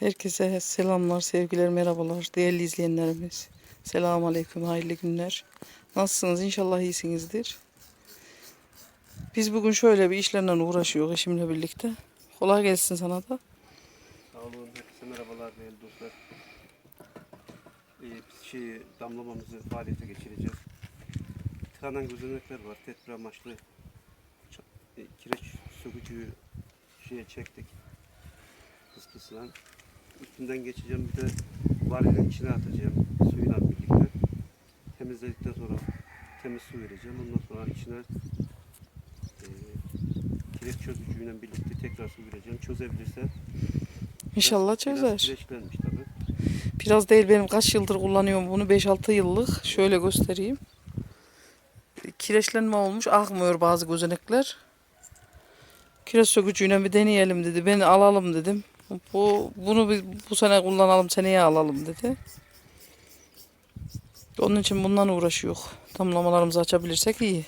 Herkese selamlar, sevgiler, merhabalar değerli izleyenlerimiz. Selamun Aleyküm, hayırlı günler. Nasılsınız? İnşallah iyisinizdir. Biz bugün şöyle bir işlerle uğraşıyoruz eşimle birlikte. Kolay gelsin sana da. Sağ olun. Herkese merhabalar değerli dostlar. Ee, biz şey, damlamamızı faaliyete geçireceğiz. Tıkanan gözenekler var. Tedbir amaçlı e, kireç sökücüyü şeye çektik. Fıskısından. Üstünden geçeceğim. Bir de varilin içine atacağım. Suyla birlikte. Temizledikten sonra temiz su vereceğim. Ondan sonra içine e, kireç çözücüyle birlikte tekrar su vereceğim. Çözebilirse İnşallah Biraz çözer. kireçlenmiş tabii. Biraz değil benim kaç yıldır kullanıyorum bunu 5-6 yıllık. Şöyle göstereyim. Kireçlenme olmuş akmıyor bazı gözenekler. Kireç sökücüyle bir deneyelim dedi. Beni alalım dedim. Bu bunu biz bu sene kullanalım seneye alalım dedi. Onun için bundan uğraşıyor. Damlamalarımızı açabilirsek iyi.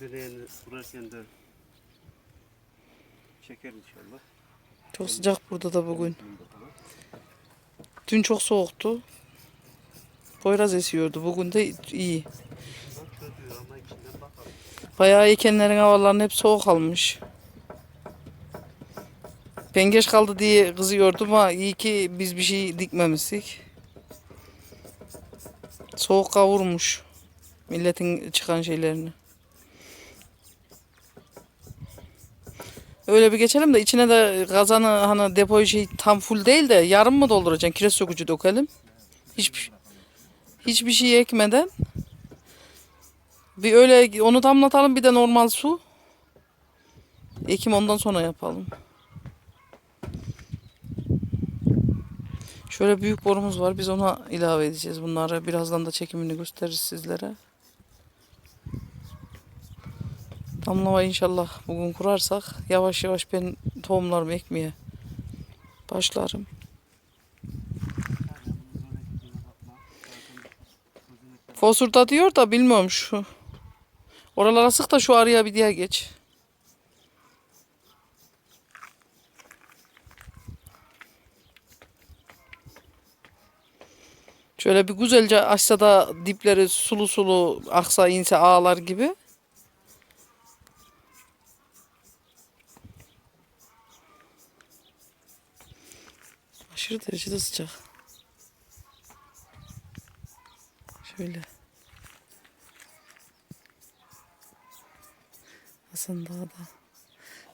De çeker inşallah. Çok sıcak burada da bugün. Dün çok soğuktu. Poyraz esiyordu. Bugün de iyi. Bayağı ekenlerin havalarının hep soğuk almış. Ben geç kaldı diye kızıyordum ama iyi ki biz bir şey dikmemiştik. Soğuk kavurmuş milletin çıkan şeylerini. Öyle bir geçelim de içine de kazanı hani depoyu şey tam full değil de yarım mı dolduracaksın? Kireç sökücü dökelim. Hiçbir, hiçbir şey ekmeden. Bir öyle onu damlatalım bir de normal su. Ekim ondan sonra yapalım. Şöyle büyük borumuz var. Biz ona ilave edeceğiz bunları. Birazdan da çekimini gösteririz sizlere. Damlama inşallah bugün kurarsak yavaş yavaş ben tohumlarımı ekmeye başlarım. Fosurda diyor da bilmiyorum şu. Oralara sık da şu araya bir diye geç. Şöyle bir güzelce açsa da dipleri sulu sulu aksa inse ağlar gibi. Aşırı derecede sıcak. Şöyle. Hasan Dağ'da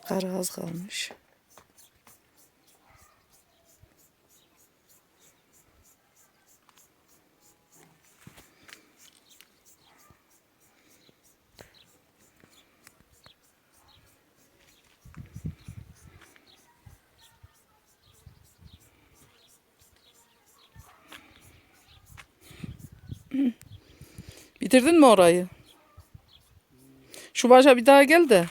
kar az kalmış. Bitirdin mi orayı? Şu başa bir daha gel de.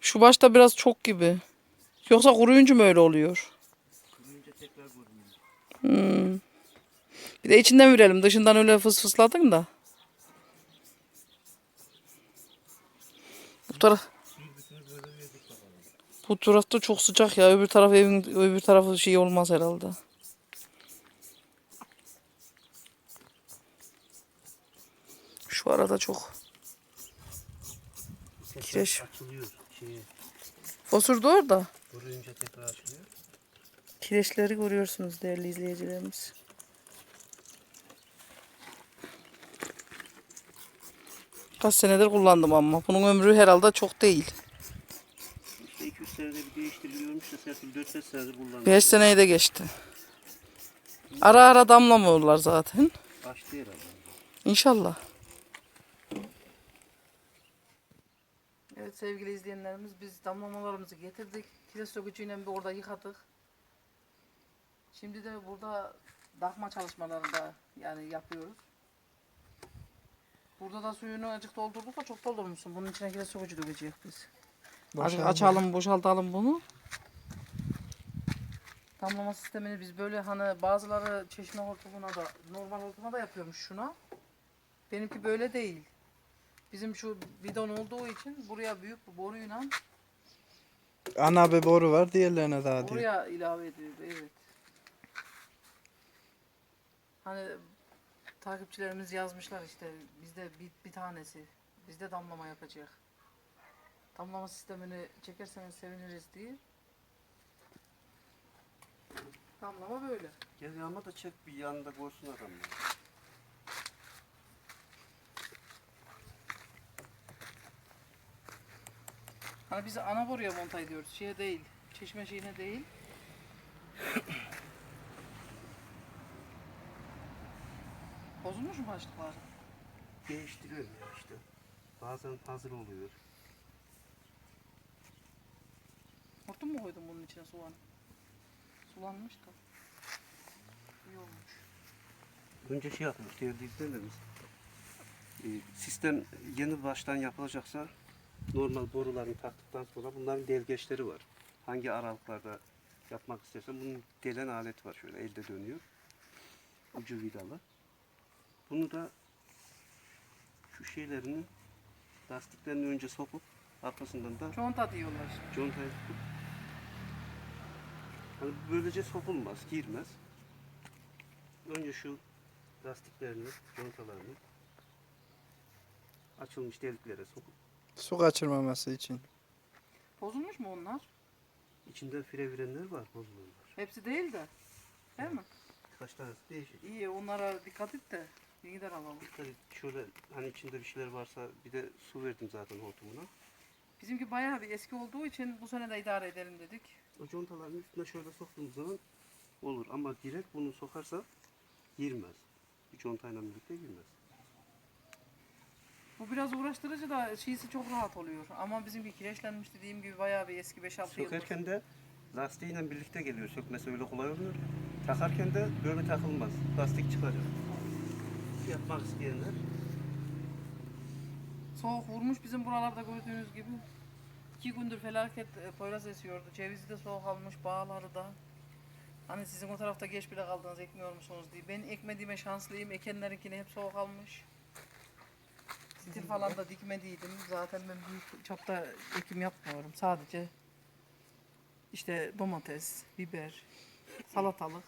Şu başta biraz çok gibi. Yoksa kuruyunca mı öyle oluyor? Kuruyunca tekrar görünüyor. Hmm. Bir de içinden verelim. Dışından öyle fıs fısladın da. Bu taraf bu tarafta çok sıcak ya. Öbür taraf evin öbür tarafı şey olmaz herhalde. Şu arada çok. Kireç. Şeye, Fosur da orada. kuruyunca tekrar açılıyor. Kireçleri görüyorsunuz değerli izleyicilerimiz. Kaç senedir kullandım ama bunun ömrü herhalde çok değil. İşte 2-3 senede bir değiştiriliyormuş da Serpil 4-5 senedir kullanıyor. 5 seneyi de geçti. Ara ara damlamıyorlar zaten. Açtı herhalde. İnşallah. Evet sevgili izleyenlerimiz biz damlamalarımızı getirdik. Kireç sökücüyle bir orada yıkadık. Şimdi de burada dakma çalışmalarını da yani yapıyoruz. Burada da suyunu azıcık doldurduk da çok doldurmuşsun. Bunun içine kireç sökücü dökeceğiz biz. Azıcık açalım boşaltalım bunu. Damlama sistemini biz böyle hani bazıları çeşme hortumuna da normal hortuma da yapıyormuş şuna. Benimki böyle değil. Bizim şu bidon olduğu için buraya büyük bir boruyla Ana bir boru var diğerlerine daha diyor. oraya ilave ediyordu evet. Hani takipçilerimiz yazmışlar işte bizde bir, bir tanesi bizde damlama yapacak. Damlama sistemini çekerseniz seviniriz diye. Damlama böyle. Gel ama da çek bir yanında görsün adam ya. Hani biz ana boruya monta ediyoruz. Şeye değil. Çeşme şeyine değil. Bozulmuş mu başlıklar? Değiştiriyorum ya işte. Bazen hazır oluyor. Hortum mu koydun bunun içine soğan? Sulanmış da. İyi olmuş. Önce şey yapmış değerli izleyenlerimiz. Ee, sistem yeni baştan yapılacaksa normal borularını taktıktan sonra bunların delgeçleri var. Hangi aralıklarda yapmak istersen bunun delen alet var şöyle elde dönüyor. Ucu vidalı. Bunu da şu şeylerini lastiklerini önce sokup arkasından da Conta diyorlar. contaya tutup hani böylece sokulmaz, girmez. Önce şu lastiklerini, contalarını açılmış deliklere sokup Su kaçırmaması için. Bozulmuş mu onlar? içinden fire virenler var, bozulurlar. Hepsi değil de. Değil mi? Birkaç tanesi değişik. İyi onlara dikkat et de. Bir gider alalım. Tabii şöyle hani içinde bir şeyler varsa bir de su verdim zaten hortumuna. Bizimki bayağı bir eski olduğu için bu sene de idare edelim dedik. O contaların üstüne şöyle soktuğumuz zaman olur ama direkt bunu sokarsa girmez. Bir contayla birlikte girmez. Bu biraz uğraştırıcı da şeysi çok rahat oluyor. Ama bizimki kireçlenmiş dediğim gibi bayağı bir eski 5-6 yıllık. Sökerken de lastiğiyle birlikte geliyor. Sökmesi öyle kolay olmuyor. Takarken de böyle takılmaz. Lastik çıkacak. Yapmak isteyenler Soğuk vurmuş bizim buralarda gördüğünüz gibi. İki gündür felaket e, poyraz esiyordu. Cevizi de soğuk almış, bağları da. Hani sizin o tarafta geç bile kaldınız, ekmiyor musunuz diye. Ben ekmediğime şanslıyım. Ekenlerinkini hep soğuk almış. Stil falan da dikmediydim. Zaten ben büyük çapta ekim yapmıyorum. Sadece işte domates, biber, salatalık.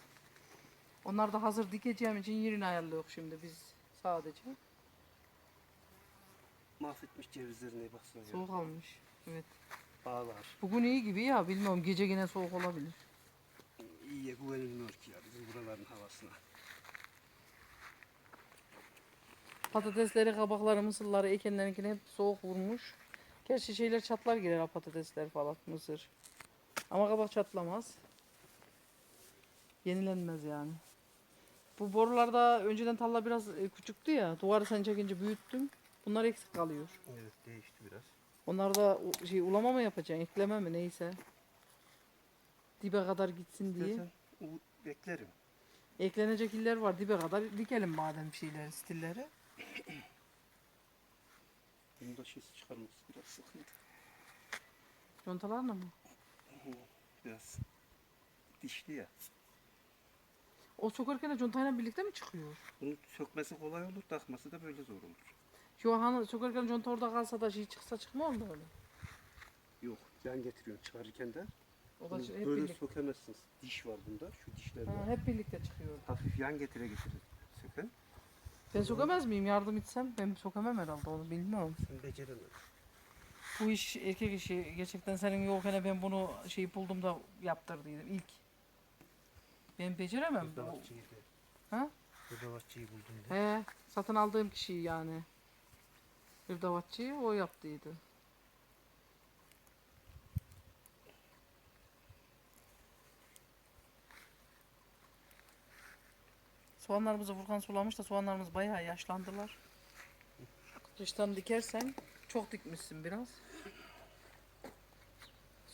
Onlar da hazır dikeceğim için yerini ayarlıyor şimdi biz sadece. mahvetmiş cevizlerine baksana ya. Soğuk almış. Evet. Bağlar. Bugün iyi gibi ya bilmiyorum gece yine soğuk olabilir. İyiye güvenilmiyor ki ya bizim buraların havasına. Patatesleri, kabakları, mısırları, ekenlerinkini hep soğuk vurmuş. Gerçi şeyler çatlar girer ha, patatesler falan, mısır. Ama kabak çatlamaz. Yenilenmez yani. Bu borularda önceden talla biraz e, küçüktü ya. Duvarı sen çekince büyüttüm. Bunlar eksik kalıyor. Evet değişti biraz. Onlar da şey ulama mı yapacaksın, ekleme mi neyse. Dibe kadar gitsin diye. Beklerim. Eklenecek iller var dibe kadar dikelim madem şeyleri, stilleri. Bunun da şeysi çıkarması biraz sıkıntı. Contalarla mı? Biraz dişli ya. O sokarken de contayla birlikte mi çıkıyor? Bunu sökmesi kolay olur, takması da böyle zor olur. Şu hani sokarken conta orada kalsa da şey çıksa çıkmaz mı öyle? Yok, yan getiriyorsun çıkarırken de. O da Bunu hep böyle birlikte. sökemezsiniz. Diş var bunda, şu dişler Ha, var. hep birlikte çıkıyor. Hafif yan getire getire sökün. Ben sokamaz mıyım? Yardım etsem ben sokamam herhalde onu bilmiyorum. Sen beceremezsin. Bu iş erkek işi. Gerçekten senin yokken ben bunu şey buldum da yaptırdıydım ilk. Ben beceremem. Bu- Hırdavatçıyı de. Ha? Hırdavatçıyı buldum. He, satın aldığım kişi yani. Hırdavatçıyı o yaptıydı. Soğanlarımızı Furkan sulamış da soğanlarımız bayağı yaşlandılar. Kıştan dikersen çok dikmişsin biraz.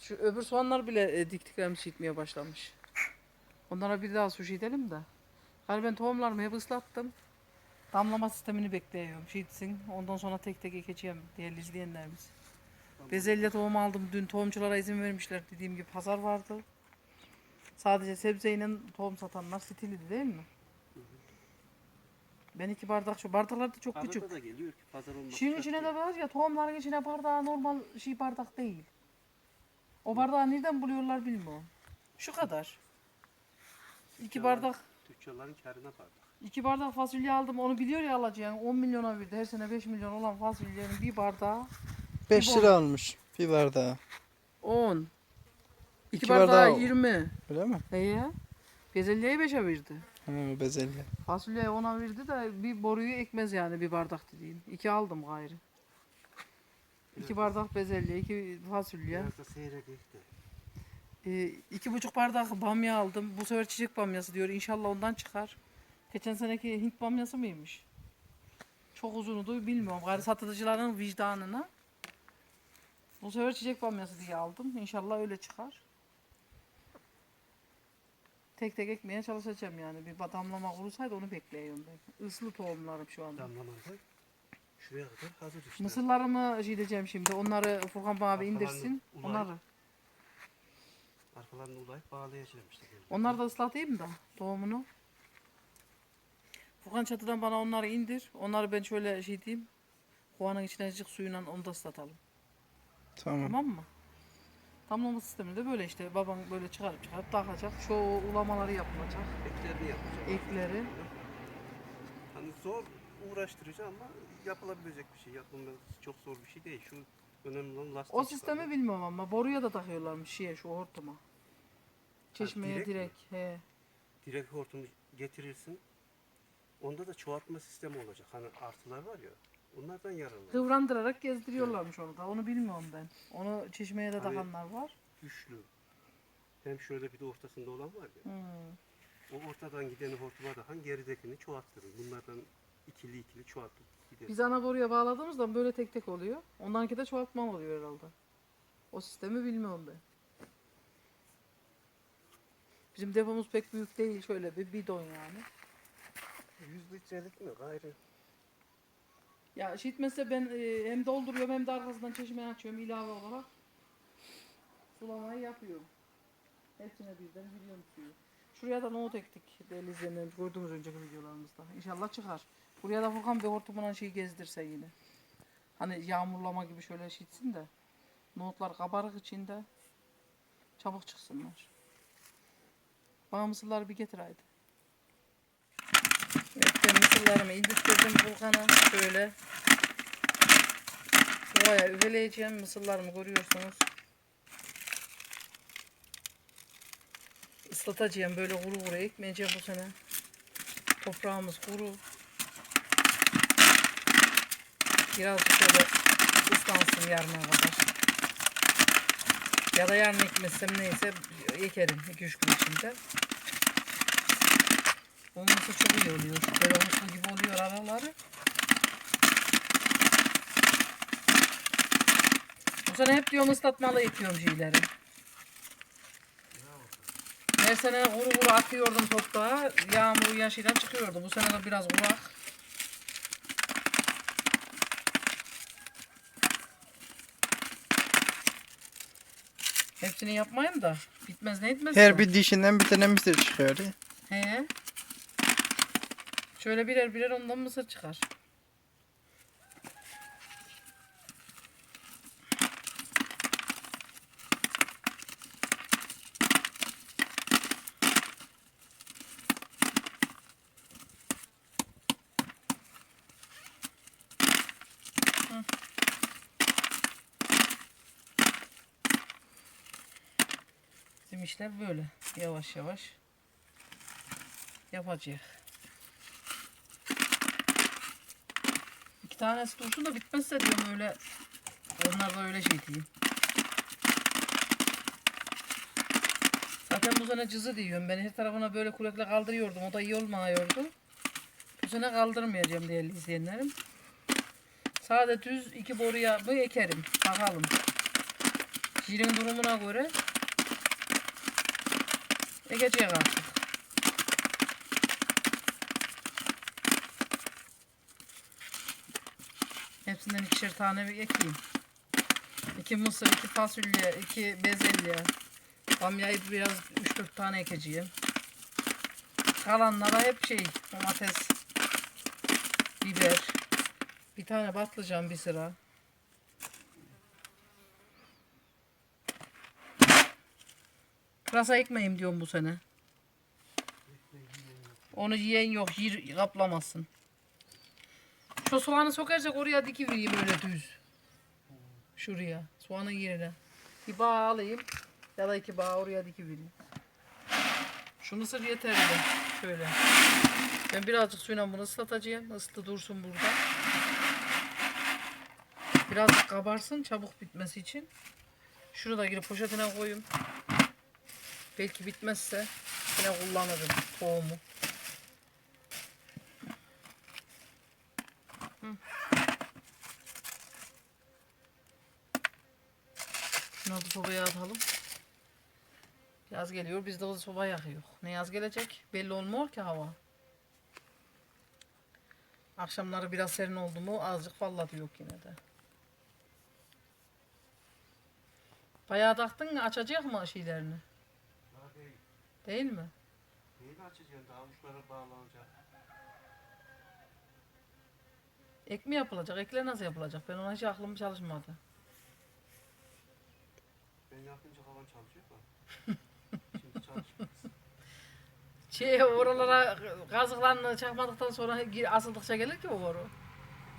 Şu öbür soğanlar bile e, diktiklerimiz şişmeye başlamış. Onlara bir daha su edelim de. Hani ben tohumlarımı hep ıslattım. Damlama sistemini bekliyorum. Şişsin. Ondan sonra tek tek ekeceğim değerli izleyenlerimiz. Bezelye tohumu aldım. Dün tohumculara izin vermişler. Dediğim gibi pazar vardı. Sadece sebzeyle tohum satanlar stiliydi değil mi? Ben iki bardak şu bardaklar da çok küçük. Pazarda da geliyor ki pazar olmak şart içine değil. de var ya tohumların içine bardağı normal şey bardak değil. O bardağı nereden buluyorlar bilmiyorum. Şu kadar. İki bardak Tüccarların karına bardak. iki bardak fasulye aldım onu biliyor ya alacağım 10 milyona verdi her sene 5 milyon olan fasulyenin bir bardağı 5 Bir lira almış bir bardağı. 10. İki, İki bardağı, bardağı- 20. Öyle mi? Neye? Bezelyeye 5'e verdi. Ha, bezelye. Fasulyeye ona verdi de bir boruyu ekmez yani bir bardak dediğin. İki aldım gayrı. İki bardak bezelye, iki fasulye. Biraz da seyrek ekti. Ee, iki buçuk bardak bamya aldım. Bu sefer çiçek bamyası diyor. İnşallah ondan çıkar. Geçen seneki Hint bamyası mıymış? Çok uzunudu bilmiyorum. Gayrı satıcıların vicdanına. Bu sefer çiçek bamyası diye aldım. İnşallah öyle çıkar. Tek tek ekmeye çalışacağım yani. Bir damlama kurulsaydı onu bekliyorum ben. Islı tohumlarım şu anda. Damlamanda şuraya kadar hazır işte. Mısırlarımı şey şimdi. Onları Furkan bana bir indirsin. ulayıp- Onları. Arkalarını ulayıp bağlayacağım işte. Onları da ıslatayım da tohumunu. Furkan çatıdan bana onları indir. Onları ben şöyle şey diyeyim. Kovanın içine azıcık suyuyla onu da ıslatalım. Tamam. Tamam mı? Damlama sistemi de böyle işte. Baban böyle çıkarıp çıkarıp takacak. Şu ulamaları yapılacak. Eklerini yapacağım. Ekleri. Hani zor, uğraştırıcı ama yapılabilecek bir şey. Yapılması çok zor bir şey değil. Şu önemli olan lastik O sistemi bilmiyorum ama boruya da takıyorlarmış şeye şu hortuma. Çeşmeye direkt mi? direkt. He. Direkt hortumu getirirsin. Onda da çoğaltma sistemi olacak. Hani artılar var ya. Onlardan yararlanır. Kıvrandırarak gezdiriyorlarmış onu da. Onu bilmiyorum ben. Onu çeşmeye de Hani- takanlar var. Güçlü. Hem şöyle bir de ortasında olan var ya. Hmm. O ortadan gideni hortuma takan geridekini çoğalttırır. Bunlardan ikili ikili çoğaltıp gider. Biz ana boruya bağladığımızda böyle tek tek oluyor. Ondanki de çoğaltmam oluyor herhalde. O sistemi bilmiyorum ben. Bizim depomuz pek büyük değil. Şöyle bir bidon yani. 100 litrelik mi? Gayrı. Ya şişmezse ben e, hem dolduruyorum hem de arkasından çeşmeyi açıyorum ilave olarak. Sulamayı yapıyorum. Hepsine birden biliyorum suyu. Şuraya da nohut ektik değerli gördüğümüz önceki videolarımızda. İnşallah çıkar. Buraya da Furkan bir hortumuna şey gezdirse yine. Hani yağmurlama gibi şöyle şitsin de. Nohutlar kabarık içinde. Çabuk çıksınlar. Bana mısırları bir getir haydi. Ben mısırlarımı indirttirdim Furkan'a. Şöyle. Ovaya üveleyeceğim. Mısırlarımı görüyorsunuz. Islatacağım böyle kuru kuru ekmeyeceğim bu sene. Toprağımız kuru. Birazcık şöyle ıslansın yarına kadar. Ya da yarın ekmezsem neyse ekerim 2-3 gün içinde. Olması çok iyi oluyor. Böyle mutlu gibi oluyor araları. Bu sene hep diyorum ıslatmalı ekiyorum şeyleri. Her sene kuru kuru atıyordum toprağa. Yağmur yaşıyla çıkıyordu. Bu sene de biraz kurak. Hepsini yapmayayım da bitmez ne etmez. Her ki. bir dişinden bir tane mısır çıkıyor. He. Şöyle birer birer ondan mısır çıkar. Bizim işler böyle. Yavaş yavaş yapacak. İki tanesi dursun da bitmezse diyorum öyle. Onlar da öyle şey diyeyim. Zaten bu sene cızı diyorum. Ben her tarafına böyle kulakla kaldırıyordum. O da iyi olmuyordu. Bu sene kaldırmayacağım değerli izleyenlerim. Sade düz iki boruya bu ekerim. Bakalım. Cirin durumuna göre ekeceğiz artık. Hepsinden ikişer tane bir ekeyim. İki mısır, iki fasulye, iki bezelye. Bamyayı biraz 3-4 tane ekeceğim. Kalanlara hep şey domates. biber, bir tane patlıcan bir sıra. Pırasa ekmeğim diyorum bu sene. Onu yiyen yok, yer kaplamasın. Şu soğanı sokarsak oraya dikivereyim öyle düz. Şuraya, soğanın yerine. Bir bağ alayım ya da iki bağ oraya dikivereyim. Şu mısır yeterli. Şöyle. Ben birazcık suyla bunu ıslatacağım. Isıtı dursun burada. Birazcık kabarsın çabuk bitmesi için. Şunu da girip poşetine koyayım. Belki bitmezse yine kullanırım tohumu. Şunu da sobaya atalım. Yaz geliyor biz de o soba yakıyor. Ne yaz gelecek belli olmuyor ki hava. Akşamları biraz serin oldu mu azıcık vallahi yok yine de. Bayağı taktın açacak mı şeylerini? Daha değil. Değil mi? Neyi açacaksın? Daha uçlara bağlanacak. Ek mi yapılacak? Ekler nasıl yapılacak? Ben ona hiç aklım çalışmadı. Ben yapınca havan çalışıyor da. Şimdi çalışmaz. Şey oralara kazıklarını çakmadıktan sonra gir- asıldıkça gelir ki o boru.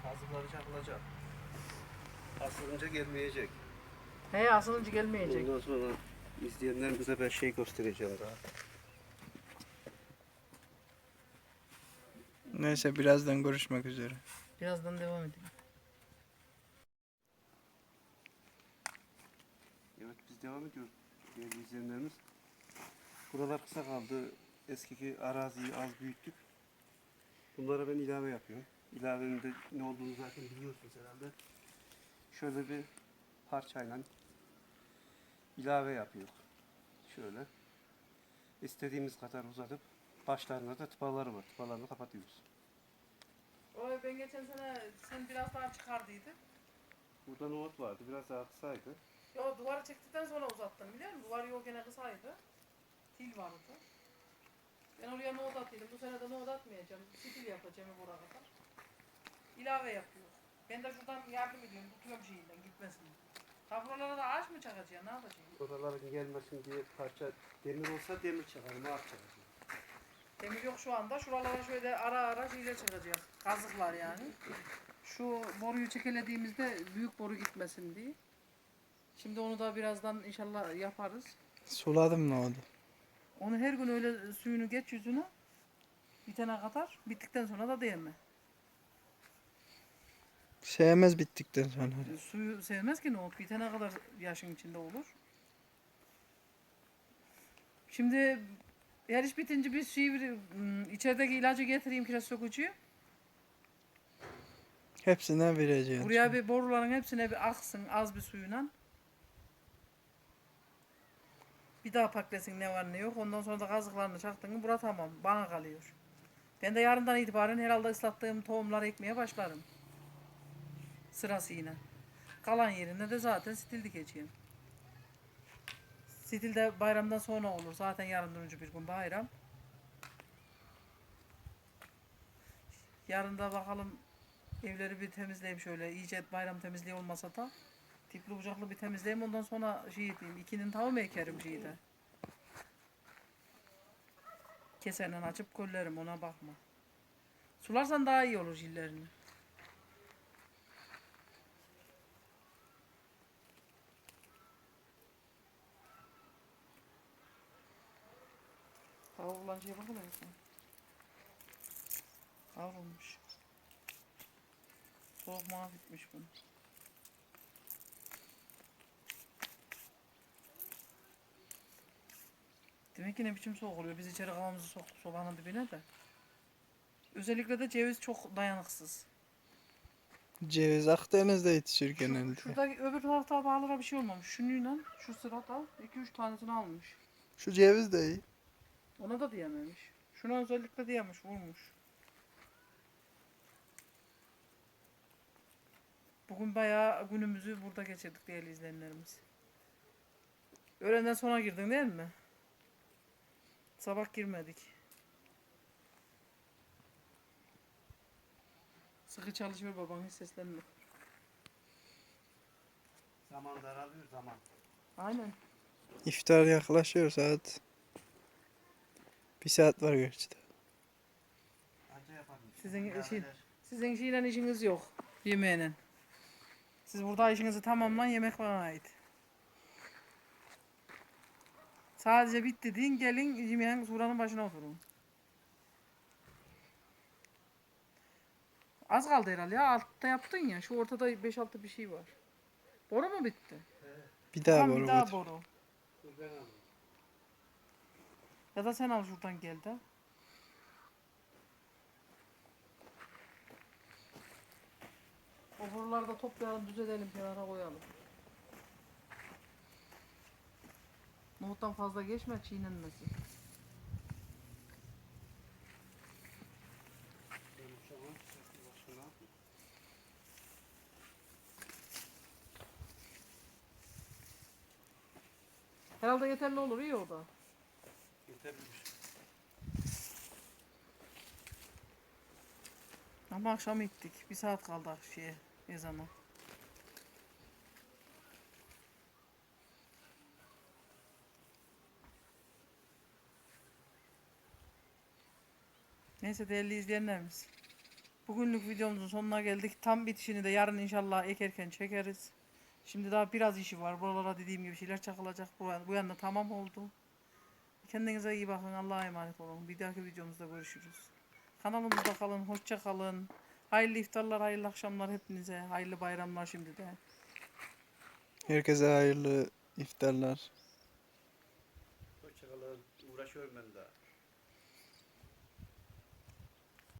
Kazıkları çakılacak. Asılınca gelmeyecek. He asılınca gelmeyecek. Ondan sonra izleyenlerimize ben şey göstereceğim daha. Neyse birazdan görüşmek üzere. Birazdan devam edelim. Evet biz devam ediyoruz değerli izleyenlerimiz. Buralar kısa kaldı. Eskiki araziyi az büyüttük. Bunlara ben ilave yapıyorum. İlavenin de ne olduğunu zaten biliyorsunuz herhalde. Şöyle bir parçayla ilave yapıyor. Şöyle. İstediğimiz kadar uzatıp başlarında da tıpaları var. Tıpalarını kapatıyoruz. O ben geçen sene sen biraz daha çıkardıydın. Burada nohut vardı. Biraz daha kısaydı. Yo duvarı çektikten sonra uzattım biliyor musun? Duvar yok gene kısaydı. Til vardı. Ben oraya nohut atıyordum. Bu sene de nohut atmayacağım. Stil yapacağım buraya kadar. İlave yapıyor. Ben de şuradan yardım ediyorum. Tutuyorum şeyinden gitmesin. Ha buralara da ağaç mı çakacaksın? Ne yapacaksın? Oraların gelmesin diye parça demir olsa demir çakarım. Ağaç çakarım. Demir yok şu anda. Şuralara şöyle ara ara şeyler çıkacak. Kazıklar yani. Şu boruyu çekelediğimizde büyük boru gitmesin diye. Şimdi onu da birazdan inşallah yaparız. Suladım ne oldu? Onu her gün öyle suyunu geç yüzüne. Bitene kadar. Bittikten sonra da değme. Sevmez bittikten sonra. Suyu sevmez ki nohut. Bitene kadar yaşın içinde olur. Şimdi her iş bitince bir bir, ım, içerideki ilacı getireyim kireç sökücüyü. Hepsine vereceğim. Buraya bir boruların hepsine bir aksın az bir suyuna. Bir daha paklesin ne var ne yok. Ondan sonra da kazıklarını çaktın mı bura tamam. Bana kalıyor. Ben de yarından itibaren herhalde ıslattığım tohumları ekmeye başlarım. Sırasıyla. Kalan yerine de zaten stil dikeceğim. Stil de bayramdan sonra olur. Zaten yarından önce bir gün bayram. Yarın da bakalım Evleri bir temizleyeyim şöyle. iyice bayram temizliği olmasa da. Tipli bucaklı bir temizleyeyim. Ondan sonra şey yapayım. İkinin tavuğu ekerim şeyde. Keserle açıp kollerim ona bakma. Sularsan daha iyi olur jillerini. Tavuk olan şeye bakın sen. Kavrulmuş. Soğuk mahvetmiş bunu. Demek ki ne biçim soğuk oluyor. Biz içeri kafamızı soktuk sobanın dibine de. Özellikle de ceviz çok dayanıksız. Ceviz Akdeniz'de yetişir genelde. şuradaki öbür tarafta bağlara bir şey olmamış. Şununla şu sırada 2-3 tanesini almış. Şu ceviz de iyi. Ona da diyememiş. Şuna özellikle diyemiş, vurmuş. Bugün bayağı günümüzü burada geçirdik değerli izleyenlerimiz. Öğlenden sonra girdin değil mi? Sabah girmedik. Sıkı çalışıyor baban hiç seslenme. Zaman daralıyor zaman. Aynen. İftar yaklaşıyor saat. Bir saat var gerçi de. Anca. Sizin Beraber işin- Sizin şeyle işiniz yok. Yemeğinin. Siz burada işinizi tamamlayın yemek bana ait. Sadece bitti deyin gelin yemeğin suranın başına oturun. Az kaldı herhalde ya altta yaptın ya şu ortada 5-6 bir şey var. Boru mu bitti? Bir daha Tamam, boru bir daha boru. Dur ben alayım. Ya da sen al şuradan gel de. O boruları da toplayalım, düzedelim, kenara koyalım. Nohuttan fazla geçme, başına Herhalde yeterli olur, iyi o da. yeterlidir. Ama akşam gittik. Bir saat kaldı şeye, ezana. Neyse değerli izleyenlerimiz. Bugünlük videomuzun sonuna geldik. Tam bitişini de yarın inşallah ekerken çekeriz. Şimdi daha biraz işi var. Buralara dediğim gibi şeyler çakılacak. Bu, yana tamam oldu. Kendinize iyi bakın. Allah'a emanet olun. Bir dahaki videomuzda görüşürüz. Kanalımızda kalın. Hoşça kalın. Hayırlı iftarlar, hayırlı akşamlar hepinize. Hayırlı bayramlar şimdi de. Herkese hayırlı iftarlar. Hoşçakalın. Uğraşıyorum ben daha.